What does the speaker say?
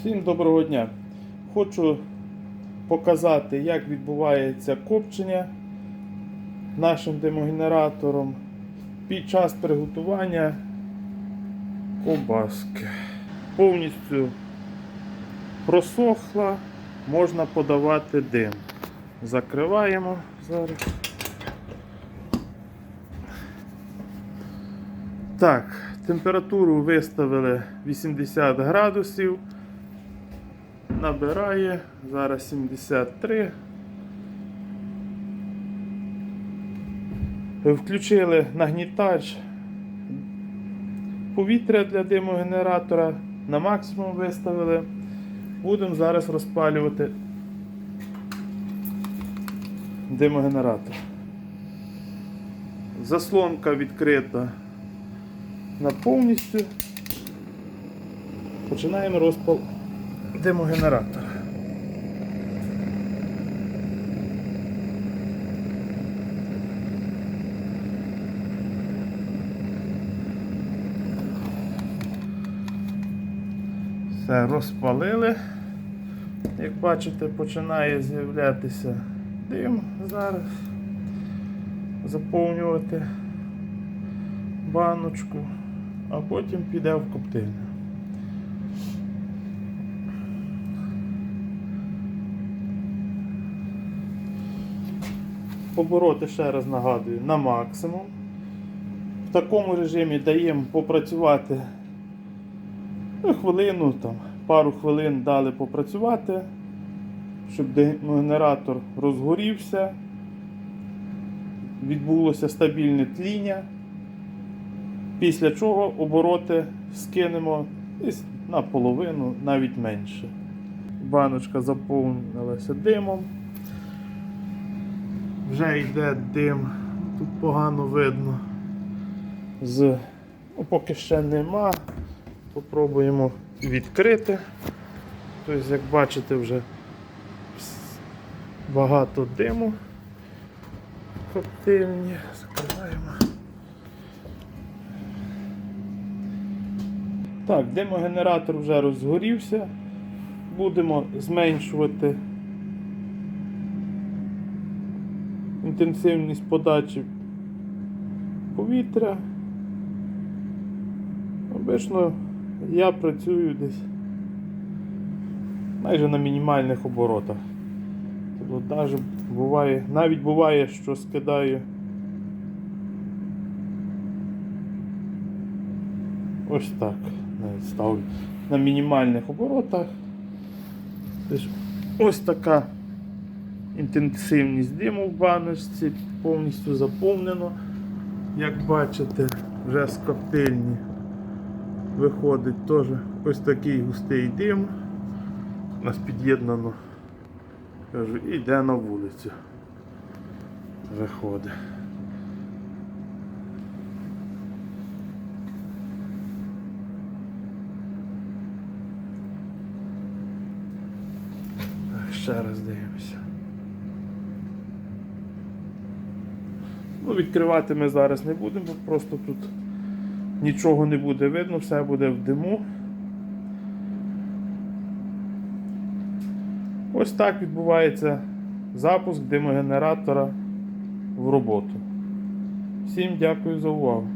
Всім доброго дня! Хочу показати, як відбувається копчення нашим димогенератором під час приготування ковбаски. Повністю просохла, можна подавати дим. Закриваємо зараз. Так, температуру виставили 80 градусів. Набирає, зараз 73. Включили нагнітач повітря для димогенератора. На максимум виставили. Будемо зараз розпалювати димогенератор. Заслонка відкрита на повністю. Починаємо розпал димогенератора. Все, розпалили. Як бачите, починає з'являтися дим зараз. Заповнювати баночку, а потім піде в коптильню. Побороти, ще раз нагадую, на максимум. В такому режимі даємо попрацювати ну, хвилину, там, пару хвилин дали попрацювати, щоб генератор розгорівся, відбулося стабільне тління. Після чого обороти скинемо десь наполовину, навіть менше. Баночка заповнилася димом. Вже йде дим, тут погано видно. З... Ну, поки ще нема. Попробуємо відкрити. Тобто, як бачите, вже багато диму. Коптильні. Закриваємо. Так, димогенератор вже розгорівся. Будемо зменшувати інтенсивність подачі повітря. Обично я працюю десь майже на мінімальних оборотах. Тобто навіть буває, навіть буває, що скидаю ось так. Навіть ставлю на мінімальних оборотах. Ось така інтенсивність диму в баночці, повністю заповнено. Як бачите, вже з коптильні виходить теж ось такий густий дим. Нас під'єднано, кажу, і йде на вулицю. Виходить. Ще раз дивимося. Ну, відкривати ми зараз не будемо, просто тут нічого не буде видно, все буде в диму. Ось так відбувається запуск димогенератора в роботу. Всім дякую за увагу.